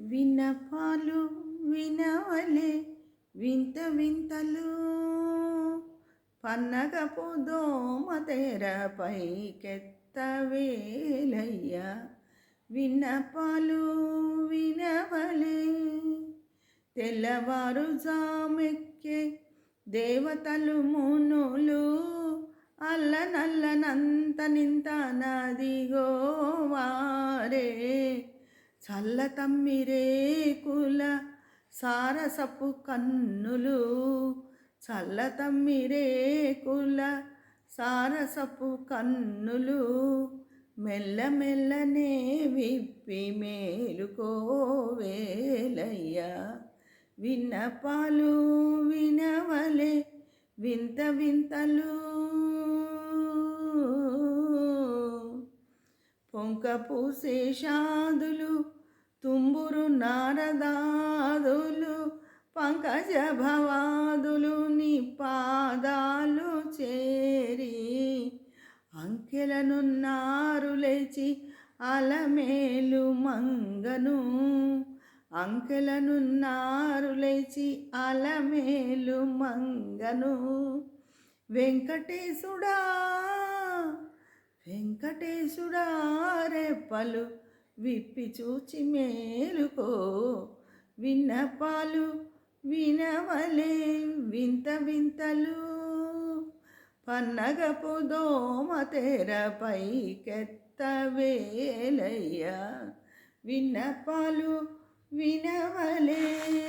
వినపాలు వినవలే వింత వింతలు. పన్నగపు దోమ తెరపైకెత్తవేలయ్య విన్నపాలు వినవలే తెల్లవారు జామెక్కే దేవతలు మునులు. అల్ల నల్లనంత నింత నదిగో వారే చల్ల తమ్మిరే కుల సారసపు కన్నులు. చల్ల తమ్మిరే కుల సారసపు కన్నులు. మెల్లమెల్లనే విప్పి మేలుకోవేలయ్యా విన్నపాలు వినవలే వింత వింతలు. పుంక పూసే షాదులు తుంబురు నారదాదులు పంకజ భవాదులు నీ పాదాలు చేరి అంకెలనున్నారు లేచి అలమేలు మంగను. అంకెలనున్నారు లేచి అలమేలు మంగను. వెంకటేశుడా వెంకటేశుడా రెప్పలు విప్పి చూచి మేలుకో. విన్నపాలు వినవలే వింత వింతలు. పన్నగపు దోమ తెరపైకెత్తవేలయ్యా విన్నపాలు వినవలే